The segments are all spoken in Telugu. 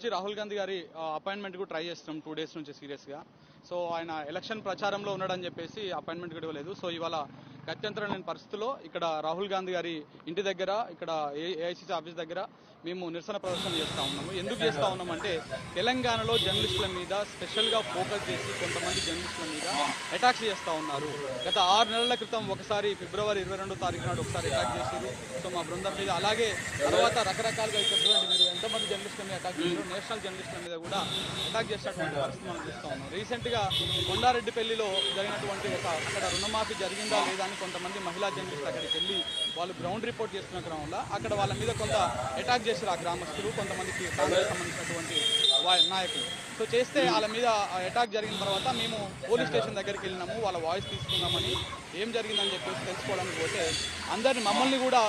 నుంచి రాహుల్ గాంధీ గారి అపాయింట్మెంట్ కూడా ట్రై చేస్తున్నాం టూ డేస్ నుంచి సీరియస్గా. సో ఆయన ఎలక్షన్ ప్రచారంలో ఉన్నాడని చెప్పేసి అపాయింట్మెంట్ కూడా ఇవ్వలేదు. సో ఇవాళ గత్యంతరం లేని పరిస్థితుల్లో ఇక్కడ రాహుల్ గాంధీ గారి ఇంటి దగ్గర ఇక్కడ ఏఐసిసి ఆఫీస్ దగ్గర మేము నిరసన ప్రదర్శన చేస్తా ఉన్నాము. ఎందుకు చేస్తా ఉన్నాం అంటే తెలంగాణలో జర్నలిస్టుల మీద స్పెషల్గా ఫోకస్ చేసి కొంతమంది జర్నలిస్టుల మీద అటాక్స్ చేస్తా ఉన్నారు. గత ఆరు నెలల క్రితం ఒకసారి ఫిబ్రవరి ఇరవై రెండో తారీఖు నాడు ఒకసారి అటాక్ చేశారు. సో మా బృందం మీద అలాగే తర్వాత రకరకాలుగా ఇక్కడ మీరు ఎంతమంది జర్నలిస్టుల మీద అటాక్ చేశారు. నేషనల్ జర్నలిస్టుల మీద కూడా అటాక్ చేసినటువంటి పరిస్థితి మనం చూస్తూ ఉన్నాం. రీసెంట్గా కొండారెడ్డిపల్లిలో జరిగినటువంటి ఒక అక్కడ రుణమాఫీ జరిగిందా లేదా అని కొంతమంది మహిళా జర్నలిస్టులు అక్కడికి వెళ్ళి వాళ్ళు గ్రౌండ్ రిపోర్ట్ చేస్తున్న క్రమంలో అక్కడ వాళ్ళ మీద కొంత అటాక్ చేశారు ఆ గ్రామస్తులు. కొంతమందికి కాంగ్రెస్ సంబంధించినటువంటి వా- నాయకులు. సో చేస్తే వాళ్ళ మీద అటాక్ జరిగిన తర్వాత మేము పోలీస్ స్టేషన్ దగ్గరికి వెళ్ళినాము వాళ్ళ వాయిస్ తీసుకున్నామని. ఏం జరిగిందని చెప్పేసి తెలుసుకోవడానికి పోతే అందరిని మమ్మల్ని కూడా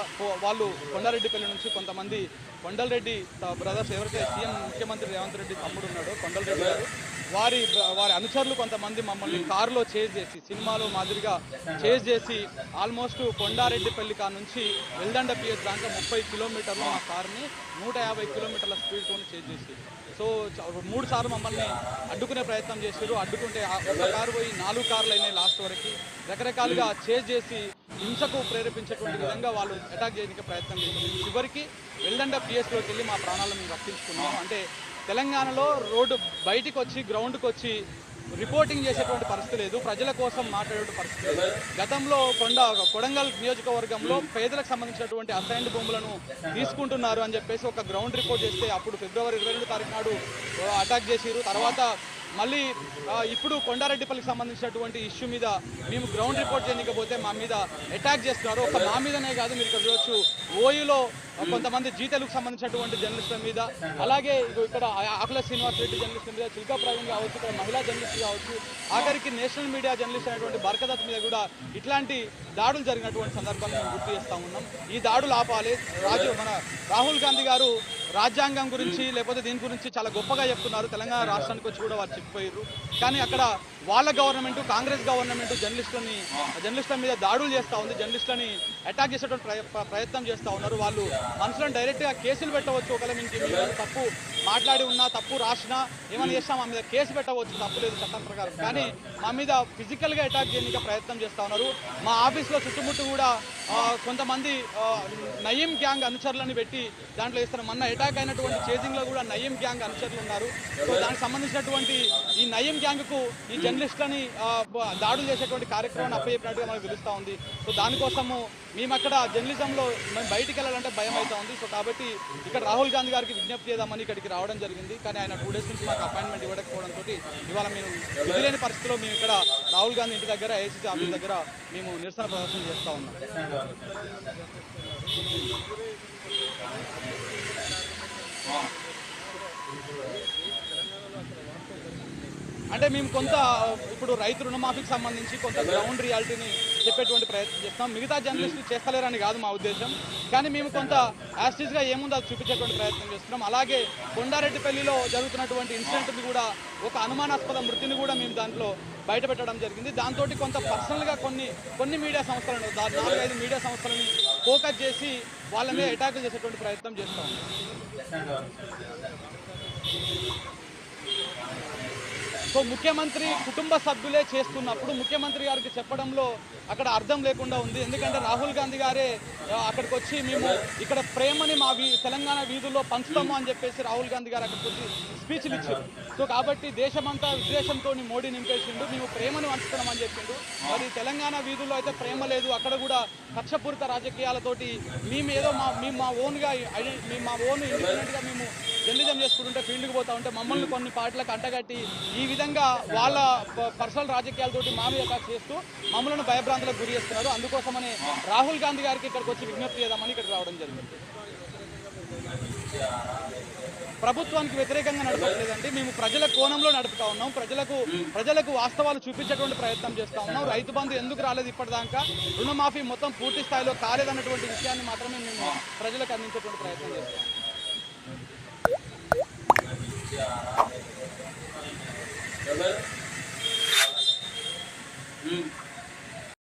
వాళ్ళు కొండారెడ్డిపల్లి నుంచి కొంతమంది కొండలరెడ్డి బ్రదర్స్ ఎవరైతే సీఎం ముఖ్యమంత్రి రేవంత్ రెడ్డి తమ్ముడు ఉన్నాడో కొండలరెడ్డి గారు వారి వారి అనుచరులు కొంతమంది మమ్మల్ని కారులో చేజ్ చేసి సినిమాలో మాదిరిగా చేజ్ చేసి ఆల్మోస్ట్ కొండారెడ్డిపల్లి కా నుంచి వెల్దండ పిఎస్ దాకా ముప్పై కిలోమీటర్లు మా కార్ని నూట యాభై కిలోమీటర్ల స్పీడ్తో చేజ్ చేసి. సో మూడు సార్లు మమ్మల్ని అడ్డుకునే ప్రయత్నం చేశారు అడ్డుకుంటే ఒక కారు పోయి నాలుగు కార్లు అయినాయి లాస్ట్ వరకు. రకరకాలుగా చేజ్ చేసి హింసకు ప్రేరేపించేటువంటి విధంగా వాళ్ళు అటాక్ చేయడానికి ప్రయత్నం చేశారు. చివరికి వెల్దండ పిఎస్లోకి వెళ్ళి మా ప్రాణాలను మేము రక్షించుకున్నాం. అంటే తెలంగాణలో రోడ్డు బయటికి వచ్చి గ్రౌండ్కి వచ్చి రిపోర్టింగ్ చేసేటువంటి పరిస్థితి లేదు. ప్రజల కోసం మాట్లాడే పరిస్థితి లేదు. గతంలో కొండ కొడంగల్ నియోజకవర్గంలో పేదలకు సంబంధించినటువంటి అసైన్డ్ భూములను తీసుకుంటున్నారు అని చెప్పేసి ఒక గ్రౌండ్ రిపోర్ట్ చేస్తే అప్పుడు ఫిబ్రవరి ఇరవై రెండు తారీఖు నాడు అటాక్ చేసిరు. తర్వాత మళ్ళీ ఇప్పుడు కొండారెడ్డిపల్లికి సంబంధించినటువంటి ఇష్యూ మీద మేము గ్రౌండ్ రిపోర్ట్ చేయకపోతే మా మీద అటాక్ చేస్తున్నారు. ఒక మా మీదనే కాదు మీరు ఇక్కడ చూడొచ్చు. ఓయూలో కొంతమంది జీతలకు సంబంధించినటువంటి జర్నలిస్టుల మీద అలాగే ఇక్కడ ఆకుల శ్రీనివాస్ రెడ్డి జర్నలిస్టుల మీద చిల్కా ప్రవీణ్ కావచ్చు ఇక్కడ మహిళా జర్నలిస్ట్ కావచ్చు ఆఖరికి నేషనల్ మీడియా జర్నలిస్ట్ అయినటువంటి బర్కదత్ మీద కూడా ఇట్లాంటి దాడులు జరిగినటువంటి సందర్భాన్ని మేము గుర్తు చేస్తూ ఉన్నాం. ఈ దాడులు ఆపాలి. రాజు మన రాహుల్ గాంధీ గారు రాజ్యాంగం గురించి లేకపోతే దీని గురించి చాలా గొప్పగా చెప్తున్నారు. తెలంగాణ రాష్ట్రానికి వచ్చి కూడా వారు చెప్పిపోయారు కానీ అక్కడ వాళ్ళ గవర్నమెంట్ కాంగ్రెస్ గవర్నమెంట్ జర్నలిస్టులని జర్నలిస్టుల మీద దాడులు చేస్తూ ఉంది. జర్నలిస్టులని అటాక్ చేసేటువంటి ప్రయత్నం చేస్తూ ఉన్నారు. వాళ్ళు మనుషులను డైరెక్ట్గా కేసులు పెట్టవచ్చు. ఒకవేళ మీకు తప్పు మాట్లాడి ఉన్నా తప్పు రాసినా ఏమైనా చేసినా మా మీద కేసు పెట్టవచ్చు. తప్పు లేదు చట్టం ప్రకారం. కానీ మా మీద ఫిజికల్గా అటాక్ చేయడానికి ప్రయత్నం చేస్తూ ఉన్నారు. మా ఆఫీస్లో చుట్టుముట్టు కూడా కొంతమంది నయీం గ్యాంగ్ అనుచరులను పెట్టి దాంట్లో ఇస్తారు మొన్న అటాక్ అయినటువంటి చేజింగ్లో కూడా నయీం గ్యాంగ్ అనుచరులు ఉన్నారు. సో దానికి సంబంధించినటువంటి ఈ నయీం గ్యాంగ్కు ఈ జర్నలిస్టులని దాడులు చేసేటువంటి కార్యక్రమాన్ని అప్పచెప్పినట్టుగా మనకు తెలుస్తూ ఉంది. సో దానికోసము మేము అక్కడ జర్నలిజంలో మేము బయటికి వెళ్ళాలంటే భయం ఏమైతే ఉంది? సో కాబట్టి ఇక్కడ రాహుల్ గాంధీ గారికి విజ్ఞప్తి చేద్దామని ఇక్కడికి రావడం జరిగింది. కానీ ఆయన టూ డేస్ నుంచి మాకు అపాయింట్మెంట్ ఇవ్వకపోవడంతో ఇవాళ మేము వదిలేని పరిస్థితిలో మేము ఇక్కడ రాహుల్ గాంధీ ఇంటి దగ్గర ఏసీసీ ఆఫీస్ దగ్గర మేము నిరసన ప్రదర్శన చేస్తూ ఉన్నాం. అంటే మేము కొంత ఇప్పుడు రైతు రుణమాఫీకి సంబంధించి కొంత గ్రౌండ్ రియాలిటీని చెప్పేటువంటి ప్రయత్నం చేస్తాం మిగతా జర్నలిస్టులు చేస్తలేరని కాదు మా ఉద్దేశం. కానీ మేము కొంత యాస్టిస్గా ఏముందో అది చూపించేటువంటి ప్రయత్నం చేస్తున్నాం. అలాగే కొండారెడ్డిపల్లిలో జరుగుతున్నటువంటి ఇన్సిడెంట్ని కూడా ఒక అనుమానాస్పద మృతిని కూడా మేము దాంట్లో బయట పెట్టడం జరిగింది. దాంతో కొంత పర్సనల్గా కొన్ని కొన్ని మీడియా సంస్థలను దా- నాలుగైదు మీడియా సంస్థలని ఫోకస్ చేసి వాళ్ళ మీద అటాక్ చేసేటువంటి ప్రయత్నం చేస్తాం. సో ముఖ్యమంత్రి కుటుంబ సభ్యులే చేస్తున్నప్పుడు ముఖ్యమంత్రి గారికి చెప్పడంలో అక్కడ అర్థం లేకుండా ఉంది. ఎందుకంటే రాహుల్ గాంధీ గారే అక్కడికి వచ్చి మేము ఇక్కడ ప్రేమని మా వీ తెలంగాణ వీధుల్లో పంచుతాము అని చెప్పేసి రాహుల్ గాంధీ గారు అక్కడికి వచ్చి స్పీచ్లు ఇచ్చారు. సో కాబట్టి దేశమంతా విద్వేషంతో మోడీ నింపేసిండు మేము ప్రేమను పంచుతున్నామని చెప్పిండు. మరి తెలంగాణ వీధుల్లో అయితే ప్రేమ లేదు అక్కడ కూడా కక్షపూరిత రాజకీయాలతోటి మేము ఏదో మా మేము మా ఓన్గా మేము మా ఓన్ ఇండిపెండెంట్గా మేము జర్నలిజం చేసుకుంటుంటే ఫీల్డ్కి పోతా ఉంటే మమ్మల్ని కొన్ని పార్టీలకు అంటగట్టి ఈ విధంగా వాళ్ళ ప- పర్సనల్ రాజకీయాలతోటి మా మీద చేస్తూ మమ్మల్ని భయభ్రాంతులకు గురి చేస్తున్నారు. అందుకోసమని రాహుల్ గాంధీ గారికి ఇక్కడికి నుంచి విజ్ఞప్తి చేద్దామని ఇక్కడికి రావడం జరిగింది. ప్రభుత్వానికి వ్యతిరేకంగా నడపట్లేదండి. మేము ప్రజల కోణంలో నడుపుతా ఉన్నాం. ప్రజలకు ప్రజలకు వాస్తవాలు చూపించేటువంటి ప్రయత్నం చేస్తా ఉన్నాం. రైతు బంధు ఎందుకు రాలేదు ఇప్పటిదాకా? రుణమాఫీ మొత్తం పూర్తి స్థాయిలో కాలేదన్నటువంటి విషయాన్ని మాత్రమే మేము ప్రజలకు అందించేటువంటి ప్రయత్నం చేస్తాం.